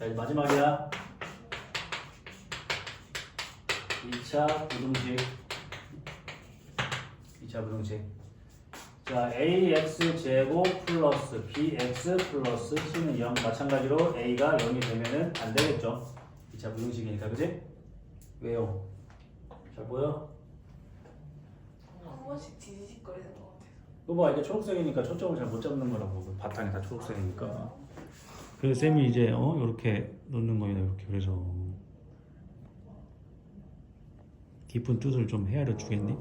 자, 이제 마지막이야. 2차 부등식. 2차 부등식. 자, ax 제곱 플러스 bx 플러스 c는 0 마찬가지로 a가 0이 되면은 안 되겠죠. 2차 부등식이니까 그지? 왜요? 잘 보여? 한 번씩 뒤지직거리는 것 같아서. 이거 봐 이게 초록색이니까 초점을 잘 못 잡는 거라고 그 바탕이 다 초록색이니까 그래서 쌤이 이제 어 이렇게 놓는 거예요 이렇게 그래서 깊은 뜻을 좀 헤아려 주겠니?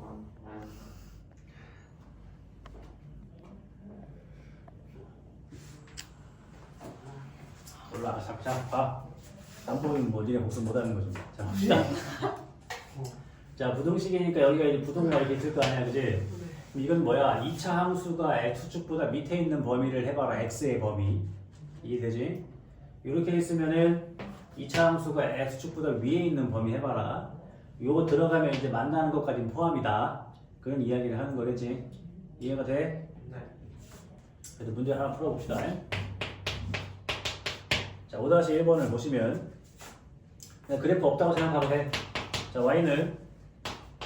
올라가 잡자 봐 땀보이면 뭐 니네 목숨 못하는 거지 자 봅시다 자 부등식이니까 여기가 이제 부등호가 이렇게 있을 거 아니야 그지? 그럼 이건 뭐야? 2차 함수가 x축보다 밑에 있는 범위를 해봐라. x의 범위. 이해되지? 이렇게 있으면은 2차 함수가 x축보다 위에 있는 범위 해봐라. 요거 들어가면 이제 만나는 것까지 포함이다. 그런 이야기를 하는 거겠지. 이해가 돼? 네. 그래서 문제 하나 풀어봅시다. 자, 5-1번을 보시면 그냥 그래프 없다고 생각하고 해. 자, y는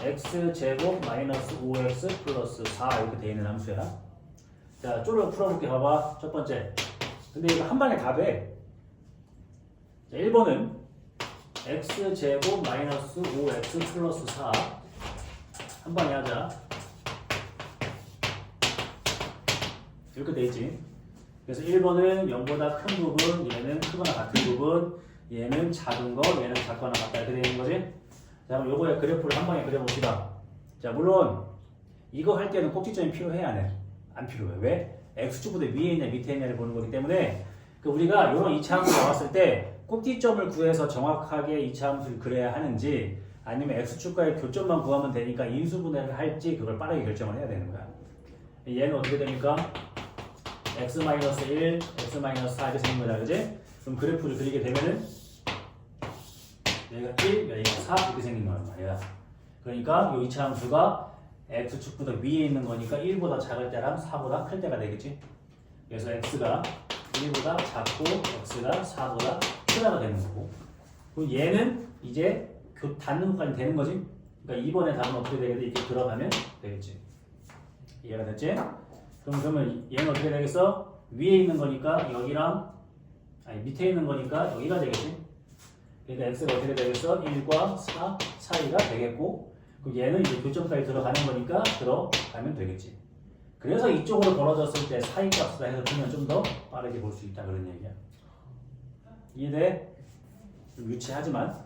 x제곱 마이너스 5x 플러스 4 이렇게 돼 있는 함수야. 자, 쪼르 풀어볼게. 봐봐. 첫 번째. 근데 이거 한 방에 다 돼. 자, 1번은 x제곱 마이너스 5x 플러스 4. 한 방에 하자. 이렇게 돼 있지. 그래서 1번은 0보다 큰 부분, 얘는 크거나 같은 부분, 얘는 작은 거, 얘는 작거나 같다 이렇게 돼 있는 거지. 자, 그럼 요거의 그래프를 한 방에 그려봅시다. 자, 물론 이거 할 때는 꼭지점이 필요해 안 해? 안 필요해. 왜? X축보다 위에 있냐 밑에 있냐를 보는 거기 때문에 그 우리가 이런 2차 함수 나왔을 때 꼭지점을 구해서 정확하게 2차 함수를 그려야 하는지 아니면 x축과의 교점만 구하면 되니까 인수분해를 할지 그걸 빠르게 결정을 해야 되는 거야. 얘는 어떻게 됩니까? x-1, x-4 이렇게 생긴 거다, 그지? 그럼 그래프를 그리게 되면은 여기가 1, 여기가 4 이렇게 생긴 거란 말이야. 그러니까 이 2차 함수가 x축보다 위에 있는 거니까 1보다 작을 때랑 4보다 클 때가 되겠지. 그래서 x가 1보다 작고 x가 4보다 크다가 되는 거고. 그럼 얘는 이제 교 닿는 것까지 되는 거지. 그러니까 2번의 답은 어떻게 되겠지? 이렇게 들어가면 되겠지. 이해가 됐지? 그럼 그러면 얘는 어떻게 되겠어? 위에 있는 거니까 여기랑 아니 밑에 있는 거니까 여기가 되겠지. 그러니까 x가 어떻게 되겠어? 1과 4 사이가 되겠고 그 얘는 이제 교점까지 들어가는 거니까 들어가면 되겠지. 그래서 이쪽으로 벌어졌을 때 사이 값을 해서 풀면 좀 더 빠르게 볼 수 있다 그런 얘기야. 이해돼? 좀 유치하지만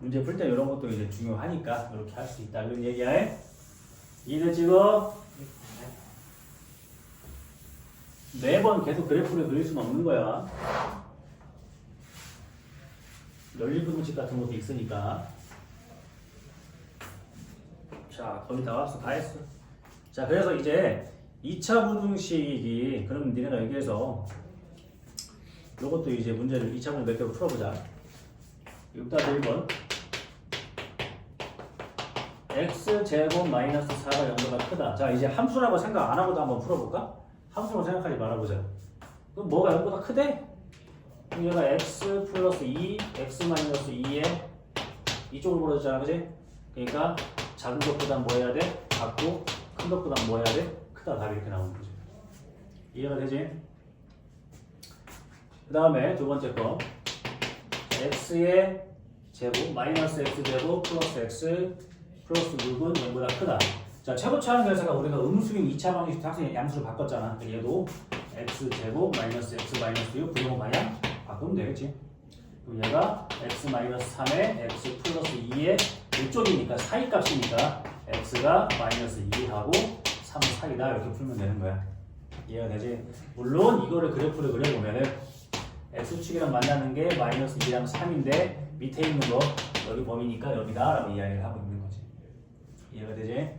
문제 풀 때 이런 것도 이제 중요하니까 이렇게 할 수 있다 그런 얘기야. 이해돼 지금? 매번 계속 그래프를 그릴 수는 없는 거야. 연립분식 같은 것도 있으니까. 자, 거의 다 왔어. 다 했어. 자, 그래서 이제 2차 부등식이, 그럼 니네가 여기에서 요것도 이제 문제를 2차 부등 몇 개로 풀어보자. 6-1번. x제곱 마이너스 4가 0보다 크다. 자, 이제 함수라고 생각 안 하고도 한번 풀어볼까? 함수라고 생각하지 말아보자. 그럼 뭐가 0보다 크대? 그럼 얘가 x 플러스 2, x 마이너스 2에 이쪽으로 벌어졌잖아, 그지? 그러니까 작은 것보다 뭐 해야 돼? 작고 큰 것보다 뭐 해야 돼? 크다 답이 이렇게 나오는 거죠 이해가 되지? 그 다음에 두 번째 거 x의 제곱 마이너스 x 제곱 플러스 x 플러스 6은 0보다 크다 자 최고치 하는 결사가 우리가 음수인 2차 방정식 항상 양수를 바꿨잖아 얘도 x 제곱 마이너스 x 마이너스 6 부정 방향 바꾸면 되겠지 그럼 얘가 x 마이너스 3에 x 플러스 2에 이쪽이니까 4이 값이니까 x가 마이너스 2하고 3 사이다 이렇게 풀면 되는 거야. 이해가 되지? 물론 이거를 그래프를 그려보면은 x축이랑 만나는 게 마이너스 2랑 3인데 밑에 있는 거 여기 범위니까 여기다 라고 이야기를 하고 있는 거지. 이해가 되지?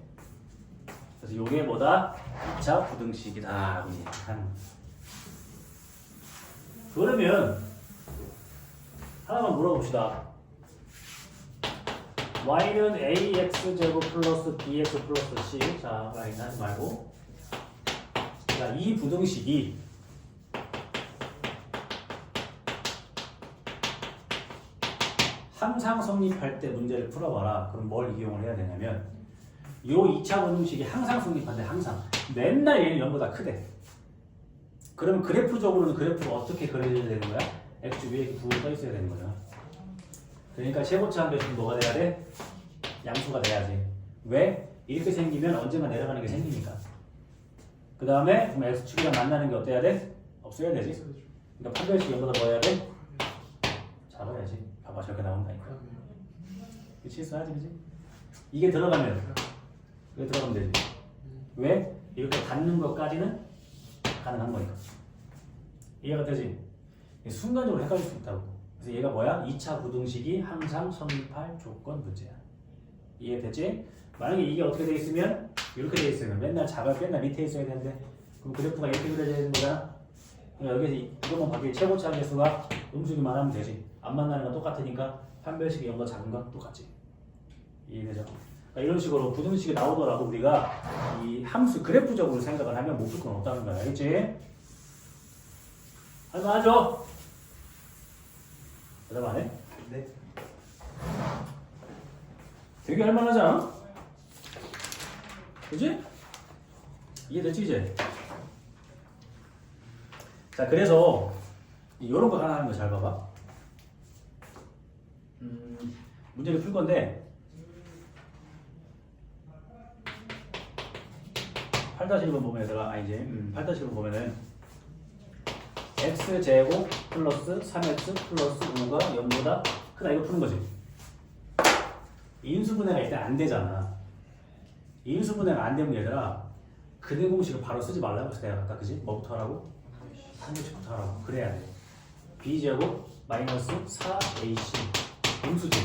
그래서 요게 뭐다? 2차 부등식이다 그러면 하나만 물어봅시다. y는 ax제곱 플러스 bx 플러스 c. 자 라인 하지 말고. 자, 이 부등식이 항상 성립할 때 문제를 풀어봐라. 그럼 뭘 이용을 해야 되냐면 요 2차 부등식이 항상 성립한대 항상. 맨날 얘는 0보다 크대. 그러면 그래프적으로는 그래프가 어떻게 그려져야 되는 거야? x 위에 9가 떠 있어야 되는 거야 그러니까 최고차 함수는 뭐가 돼야 돼? 양수가 돼야지. 왜? 이렇게 생기면 언젠가 내려가는 게 생기니까. 그 다음에 그럼 x축이랑 만나는 게 어때야 돼? 없어야 되지. 그러니까 판별식 0보다 뭐 해야 돼? 잡아야지. 봐봐 저렇게 나온다니까. 그 실수하지 그지? 이게 들어가면 이게 들어가면 되지. 왜? 이렇게 닿는 것까지는 가능한 거니까. 이해가 되지? 순간적으로 헷갈릴 수 있다고. 그래서 얘가 뭐야? 2차 부등식이 항상 성립할 조건 문제야. 이해되지? 만약에 이게 어떻게 돼 있으면 이렇게 돼 있으면 맨날 자가 맨날 밑에 있어야 되는데 그럼 그래프가 이렇게 그려져야 되는. 그럼 여기서 이- 이것만 바뀌 최고차 개수가 음수기만 하면 되지. 안 만나는 건 똑같으니까 판별식이 0보 작은 건 똑같지. 이해되죠? 그러니까 이런 식으로 부등식이 나오더라도 우리가 이 함수 그래프적으로 생각을 하면 못풀건 없다는 거야. 알겠지? 할만하죠? 대답 안 해? 네. 되게 할만하지 않아? 그지? 이해됐지 이제? 자 그래서 이런 거 하나 하는 거 잘 봐봐 음, 문제를 풀 건데 8-1번 보면 얘들아 아 이제 음, 8-1번 보면은 x제곱 플러스 3x 플러스 5가 0보다 크다 이거 푸는 거지 인수분해가 일단 안 되잖아. 인수분해가 안 되면 얘들아 그대 공식을 바로 쓰지 말라고 했어 내가 아까 그지? 뭐부터 하라고? 한개씩부터 하라고 그래야 돼. b제곱 마이너스 4ac 음수지.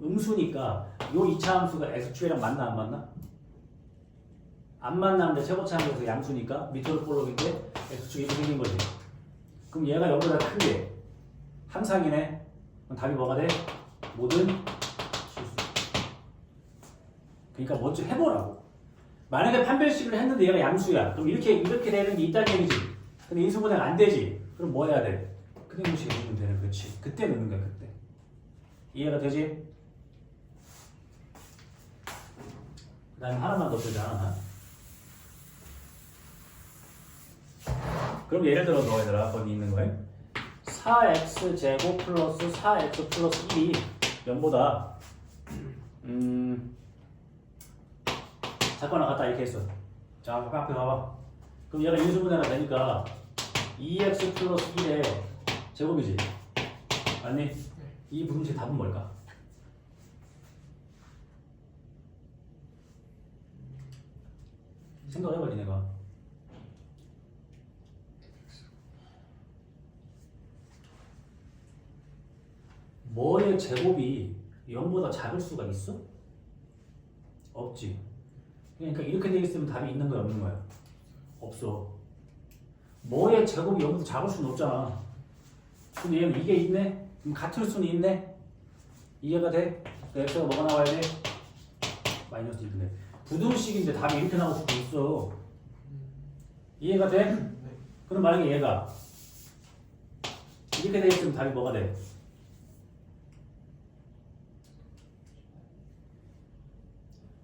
음수니까 요 2차 함수가 x축이랑 맞나 안 맞나? 안 만나는데 최고차 함수에서 양수니까 밑으로 볼록일 때 x축이 생긴 거지. 그럼 얘가 0보다 큰게 항상이네. 그럼 답이 뭐가 돼? 모든 실수. 그러니까 먼저 해보라고. 만약에 판별식을 했는데 얘가 양수야. 그럼 이렇게 이렇게 되는 게 있다는 얘기지. 근데 인수분해가 안 되지. 그럼 뭐 해야 돼? 그대 공식에 넣으면 되는 거지. 그때 넣는 거야 그때. 이해가 되지? 그 다음에 하나만 더 보자. 그럼 예를 들어 너 얘들아 거기 있는 거에 4x 제곱 플러스 4x 플러스 1이 0보다 음 작거나 같다 이렇게 했어. 자 앞에 봐봐. 그럼 얘가 인수분해가 되니까 2x 플러스 1의 제곱이지. 아니 이 부등식 답은 뭘까? 생각해봐 니네가. 뭐의 제곱이 0보다 작을 수가 있어? 없지. 그러니까 이렇게 돼 있으면 답이 있는 거야, 없는 거야? 없어. 뭐의 제곱이 0보다 작을 수는 없잖아. 근데 얘는 이게 있네? 그럼 같을 수는 있네? 이해가 돼? 그 x가 뭐가 나와야 돼? 마이너스 1분의 부등식인데 답이 이렇게 나올 수도 있어. 이해가 돼? 그럼 만약에 얘가 이렇게 돼 있으면 답이 뭐가 돼?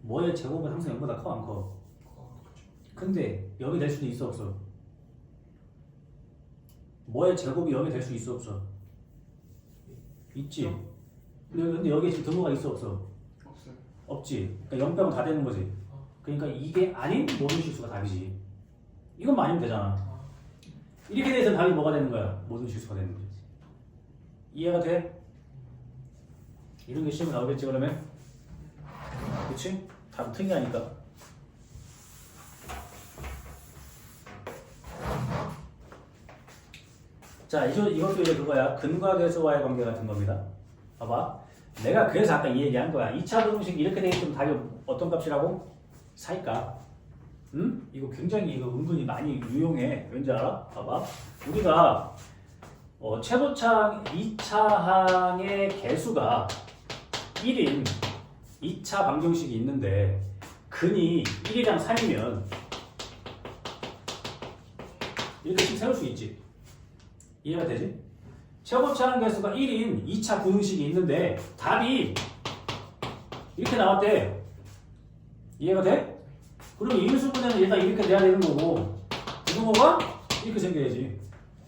뭐의 제곱은 항상 0보다 커 안 커? 근데 0이 될 수도 있어 없어? 뭐의 제곱이 0이 될 수 있어 없어? 있지. 근데, 근데 여기에 지금 등호가 있어 없어? 없어요. 없지. 그러니까 0 빼면 다 되는 거지. 그러니까 이게 아닌 모든 실수가 답이지. 이것만 아니면 되잖아. 이렇게 돼서 답이 뭐가 되는 거야? 모든 실수가 되는 거지. 이해가 돼? 이런 게 시험에 나오겠지 그러면? 그치? 답 특이하니까. 자, 이저, 이것도 이제 그거야. 근과 계수와의 관계 같은 겁니다. 봐봐. 내가 그래서 아까 이 얘기한 거야. 2차 부등식 이렇게 돼 있으면 답이 어떤 값이라고? 사이값. 응? 이거 굉장히 이거 은근히 많이 유용해. 왠지 알아? 봐봐. 우리가 어, 최고차항 2차항의 개수가 1인 2차 방정식이 있는데 근이 1이랑 3이면 이렇게 씩 세울 수 있지. 이해가 되지? 최고차항 개수가 1인 2차 부등식이 있는데 답이 이렇게 나왔대. 이해가 돼? 그럼 인수분해는 일단 이렇게 돼야 되는 거고 부등호가 이렇게 생겨야지.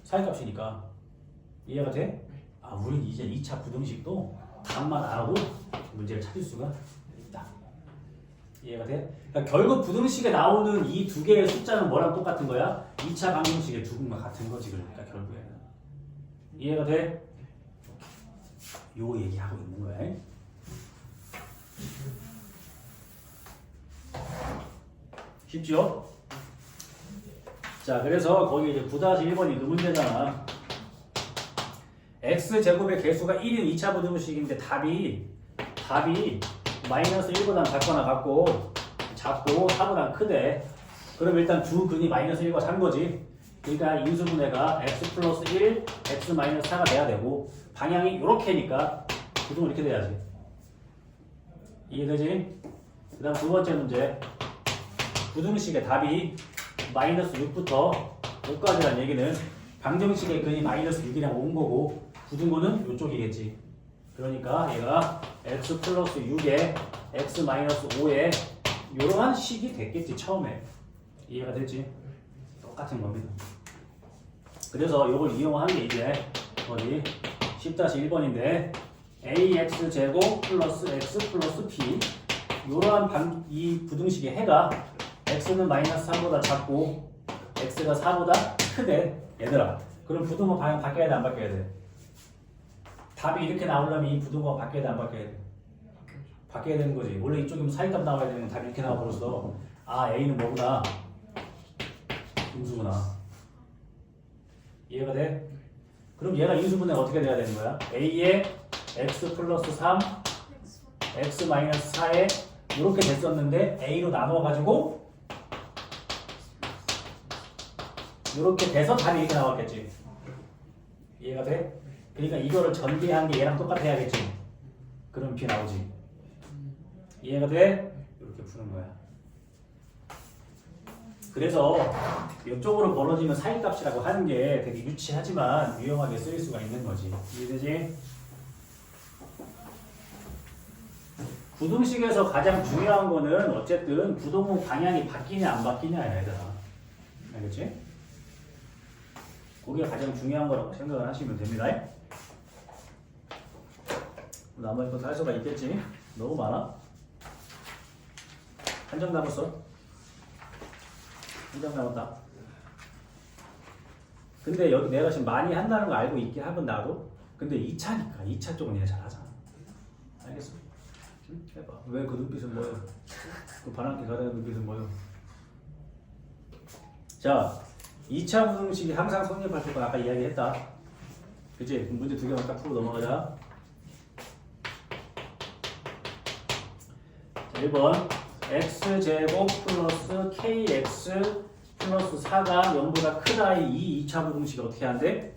사이값이니까. 이해가 돼? 아, 우린 이제 2차 부등식도 답만 알아도 문제를 찾을 수가 있다. 이해가 돼? 그러니까 결국 부등식에 나오는 이 두 개의 숫자는 뭐랑 똑같은 거야? 2차 방정식의 두 근과 같은 거지 그러니까 결국에는. 이해가 돼? 요 얘기하고 있는 거야. 쉽죠? 자, 그래서 거기 이제 9-1번이 그 문제잖아. X 제곱의 개수가 1인 2차 부등식인데 답이 답이 마이너스 1보다 작거나 같고 작고 4보다 크대. 그럼 일단 두 근이 마이너스 1과 산 거지. 그러니까 인수분해가 x 플러스 1, x 마이너스 4가 돼야 되고 방향이 이렇게니까 부등은 이렇게 돼야지. 이해되지? 그 다음 두 번째 문제. 부등식의 답이 마이너스 6부터 5까지라는 얘기는 방정식의 근이 마이너스 6이랑 온 거고 부등호는 이쪽이겠지. 그러니까 얘가 x 플러스 6에 x 마이너스 5에 이러한 식이 됐겠지 처음에 이해가 됐지? 똑같은 겁니다. 그래서 이걸 이용하는 게 이제 어디 10-1번인데 ax 제곱 플러스 x 플러스 p 이러한 방, 이 부등식의 해가 x는 마이너스 3보다 작고 x가 4보다 크대 얘들아 그럼 부등호 방향 바뀌어야 돼 안 바뀌어야 돼? 답이 이렇게 나오려면 이 부등호가 바뀌어야 돼 안 바뀌어야 돼? 바뀌어야 되는 거지 원래 이쪽이면 사이값 나와야 되는 건 답이 이렇게 나와버렸어 아 a는 뭐구나 인수구나 이해가 돼? 그럼 얘가 인수분해 어떻게 돼야 되는 거야? a에 x 플러스 3 x 마이너스 4에 이렇게 됐었는데 a로 나눠가지고 이렇게 돼서 답이 이렇게 나왔겠지. 이해가 돼? 그러니까 이거를 전개한 게 얘랑 똑같아야겠지. 그럼 B 나오지. 이해가 돼? 이렇게 푸는 거야. 그래서 이쪽으로 벌어지면 사이값이라고 하는 게 되게 유치하지만 유용하게 쓰일 수가 있는 거지. 이해되지? 부등식에서 가장 중요한 거는 어쨌든 부동호 방향이 바뀌냐 안 바뀌냐 얘들아. 알겠지? 그게 가장 중요한 거라고 생각을 하시면 됩니다. 나머지 것도 할 수가 있겠지? 너무 많아? 한 장 남았어? 한 장 남았다. 근데 여기 내가 지금 많이 한다는 거 알고 있긴 하건 나도. 근데 2차니까 2차 쪽은 얘가 잘하잖아. 알겠어? 응? 해봐. 왜 그 눈빛은 뭐예요? 그 바람기 가다는 눈빛은 뭐예요? 자, 2차 부등식이 항상 성립할 거 아까 이야기했다. 그치? 문제 두 개만 딱 풀고 넘어가자. 1번 x제곱 플러스 kx 플러스 4가 0보다 크다의 이 2차 부등식이 어떻게 한대?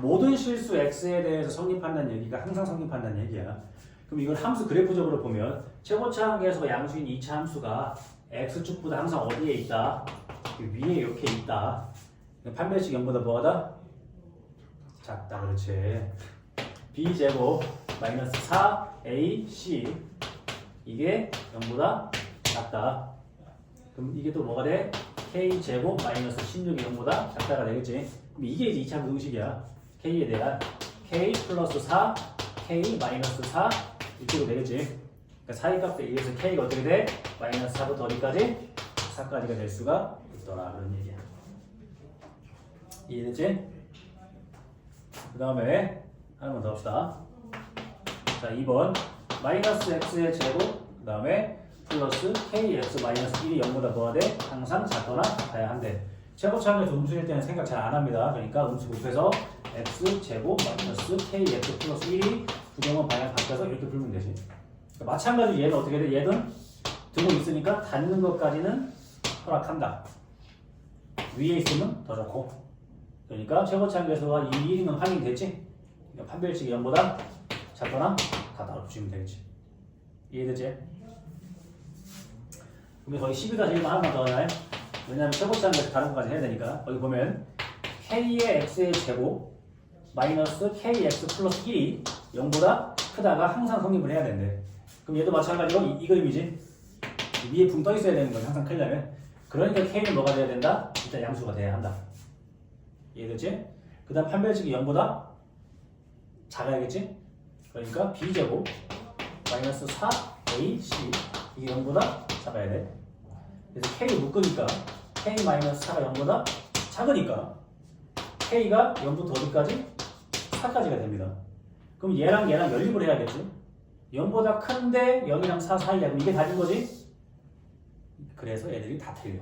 모든 실수 x에 대해서 성립한다는 얘기가 항상 성립한다는 얘기야. 그럼 이걸 함수 그래프적으로 보면 최고차 계수가 양수인 2차 함수가 x축보다 항상 어디에 있다? 위에 이렇게 있다. 판별식 0보다 뭐가 다? 작다. 그렇지. b제곱 마이너스 4ac 이게 0보다 작다. 그럼 이게 또 뭐가 돼? k제곱 마이너스 16이 0보다 작다가 되겠지. 그럼 이게 이제 2차 부등식이야. k에 대한 k 플러스 4, k 마이너스 4 이쪽으로 되겠지. 그러니까 사이 값에 의해서 k가 어떻게 돼? 마이너스 4부터 어디까지? 4까지가 될 수가 있더라. 그런 얘기야. 이해됐지? 그 다음에 하나만 더 합시다. 자, 2번 마이너스 x의 제곱 그 다음에 플러스 kx 마이너스 1이 0보다 뭐가 돼? 항상 작거나 같아야 한대. 제곱차항에서 음수일 때는 생각 잘 안 합니다. 그러니까 음수 곱해서 x 제곱 마이너스 kx 플러스 1이 부정원 방향 바뀌어서 이렇게 풀면 되지. 그러니까 마찬가지로 얘는 어떻게 돼? 얘는 등호 있으니까 닿는 것까지는 허락한다. 위에 있으면 더 좋고. 그러니까 최고차항 계수가 이 1인 확인됐지? 그러니까 판별식이 0보다 작거나 같다고 보시면 되겠지. 이해되지? 그럼 거의 12가지 1만 하나만 더 하나요? 왜냐하면 최고차항 계수 다른 것까지 해야 되니까 거기 보면 k의 x의 제곱 마이너스 kx 플러스 1이 0보다 크다가 항상 성립을 해야 된대. 그럼 얘도 마찬가지로 이, 이 그림이지. 위에 붕 떠 있어야 되는 건 항상 크려면. 그러니까 k는 뭐가 돼야 된다? 일단 양수가 돼야 한다. 이해되지? 그 다음 판별식이 0보다 작아야겠지? 그러니까 b제곱 마이너스 4ac 이게 0보다 작아야 돼. 그래서 k 묶으니까 k 마이너스 4가 0보다 작으니까 k가 0부터 어디까지? 4까지가 됩니다. 그럼 얘랑 얘랑 연립을 해야겠죠? 0보다 큰데 0이랑 4 사이야. 그럼 이게 답인 거지? 그래서 애들이 다 틀려.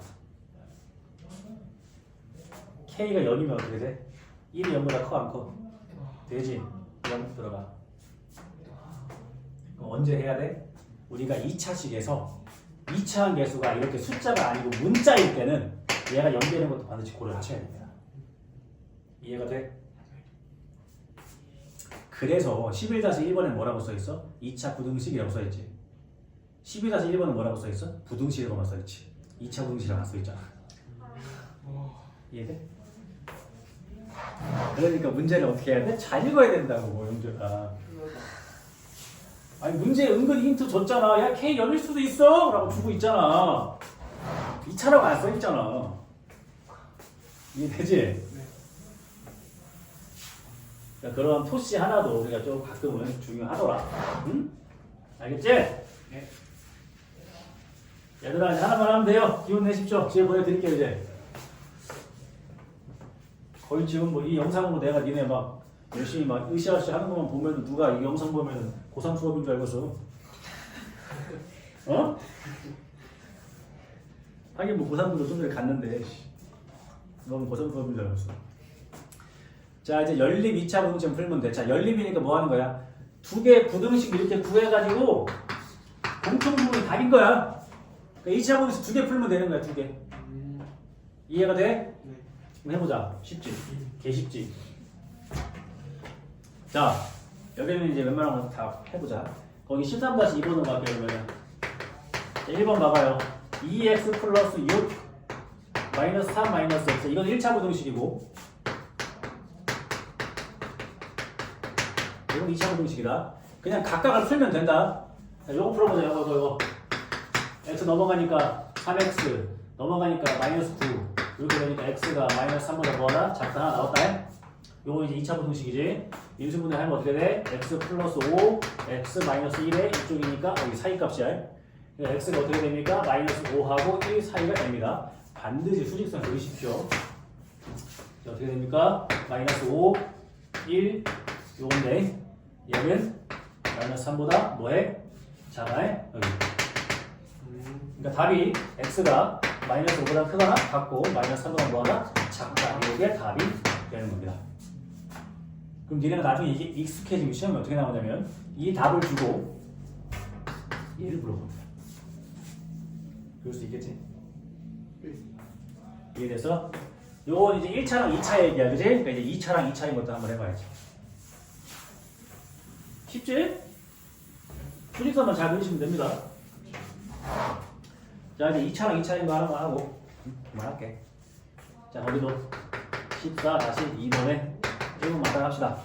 k가 0이면 어떻게 돼? 1이 0보다 커 안 커? 되지? 0 들어가. 언제 해야 돼? 우리가 2차식에서 2차항 개수가 이렇게 숫자가 아니고 문자일 때는 얘가 0 되는 것도 반드시 고려하셔야 됩니다. 이해가 돼? 그래서 11-1번에 뭐라고 써있어? 2차 부등식이라고 써있지 12-1번은 뭐라고 써있어? 부등식이라고만 써있지 2차 부등식이라고 안 써있잖아 이해돼? 그러니까 문제를 어떻게 해야 돼? 잘 읽어야 된다고 영준아 아니 문제 은근히 힌트 줬잖아 야 K 열릴 수도 있어 라고 주고 있잖아 2차라고 안 써있잖아 이해되지? 그러니까 그런 토시 하나도 우리가 좀 가끔은 중요하더라. 응? 알겠지? 네. 얘들아 이제 하나만 하면 돼요. 기운 내십시오. 지금 보내드릴게요 이제. 거의 지금 뭐 이 영상으로 내가 니네 막 열심히 막 으쌰으쌰 하는 것만 보면 누가 이 영상 보면 고3 수업인 줄 알고서 어? 하긴 뭐 고3들도 좀 전에 갔는데 씨. 너무 고3 수업인 줄 알았어. 자 이제 연립 2차 부등식 풀면 돼. 자 연립이니까 뭐 하는 거야? 두 개 부등식 이렇게 구해가지고 공통 부분이 답인 거야. 그러니까 2차 부등식 두 개 풀면 되는 거야 두 개. 이해가 돼? 그럼 해보자. 쉽지? 개 쉽지? 자 여기는 이제 웬만한 거 다 해보자. 거기 13-2번으로 갈게요 그러면. 자 1번 봐봐요. 2x 플러스 6 마이너스 3 마이너스 x 이건 1차 부등식이고 이건 2차 부등식이다. 그냥 각각을 풀면 된다. 자, 요거 풀어보자. 요거, 요거, 요거. x 넘어가니까 3x, 넘어가니까 마이너스 9. 이렇게 되니까 x가 마이너스 3보다 뭐하다? 작다 하나 나왔다. 요거 이제 2차 부등식이지. 인수분해 하면 어떻게 돼? x 플러스 5, x 마이너스 1에 이쪽이니까 여기 사이 값이야. 그러니까 x가 어떻게 됩니까? 마이너스 5하고 1 사이가 됩니다. 반드시 수직선 그리십시오. 자, 어떻게 됩니까? 마이너스 5, 1, 요건데 얘는 마이너스 3보다 뭐해? 작아해? 여기 그러니까 답이 x가 마이너스 5보다 크거나 같고 마이너스 3보다 뭐하다? 작다 이게 답이 되는 겁니다 그럼 니네가 나중에 이게 익숙해지면 시험이 어떻게 나오냐면 이 답을 주고 얘를 물어봅니다 그럴 수 있겠지? 이해돼서? 요건 이제 1차랑 2차 얘기야 그지? 그러니까 이제 2차랑 2차인 것도 한번 해봐야지 쉽지? 수직선만 잘 그리시면 됩니다. 자 이제 2차랑 2차인 거 하나만 하고 그만할게. 자 거기도 14 다시 2번에 1번 마당합시다.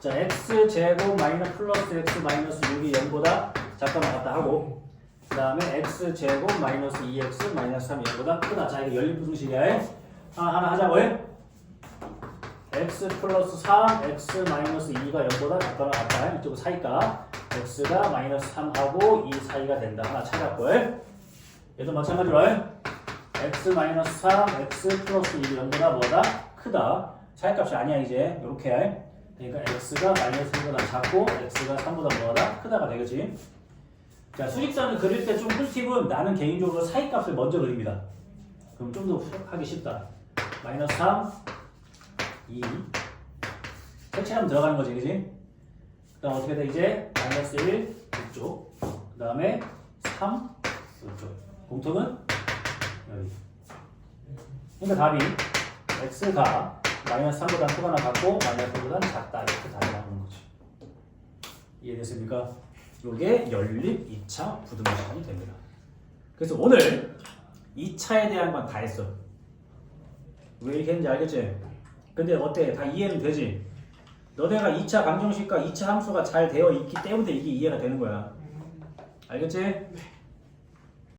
자 x 제곱 마이너스 플러스 x 마이너스 6이 0보다 작거나 같다 하고 그 다음에 x 제곱 마이너스 2x 마이너스 3이 0보다 크다. 자 이거 연립부등식이야. 하나 하나 하자고 해. x 플러스 3, x 마이너스 2가 0보다 작거나 같다. 이쪽 사이가 x가 마이너스 3하고 2 사이가 된다. 하나 찾았고 얘도 마찬가지로 x 마이너스 3, x 플러스 2가 0보다 뭐다? 크다. 사이값이 아니야 이제 이렇게 그러니까 x가 마이너스 1보다 작고 x가 3보다 뭐다? 크다가 되겠지. 자 수직선을 그릴 때 좀 꿀팁은 나는 개인적으로 사이값을 먼저 그립니다. 그럼 좀 더 하기 쉽다. 마이너스 3, 2 색칠하면 들어가는 거지 그지? 그 다음 어떻게 돼 이제 마이너스 1 이쪽 그 다음에 3 이쪽 공통은 여기 그러니까 답이 x가 마이너스 3보다 크거나 같고 마이너스 1보다 작다 이렇게 나오는 거지 이해됐습니까? 이게 연립 2차 부등식이 됩니다 그래서 오늘 2차에 대한 건 다 했어 왜 이렇게 했는지 알겠지? 근데 어때? 다 이해는 되지? 너네가 2차 방정식과 2차 함수가 잘 되어 있기 때문에 이게 이해가 되는 거야. 알겠지?